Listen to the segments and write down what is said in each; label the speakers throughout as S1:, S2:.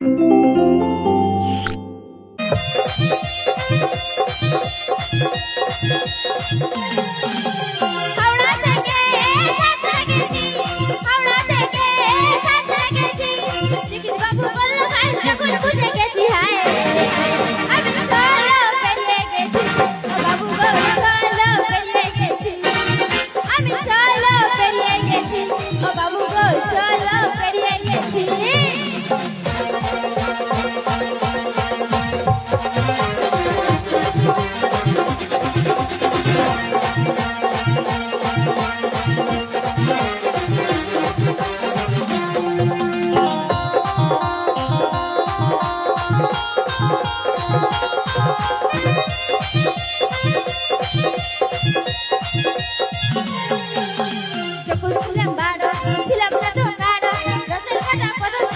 S1: Howrah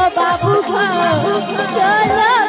S1: 爸爸不哭了不了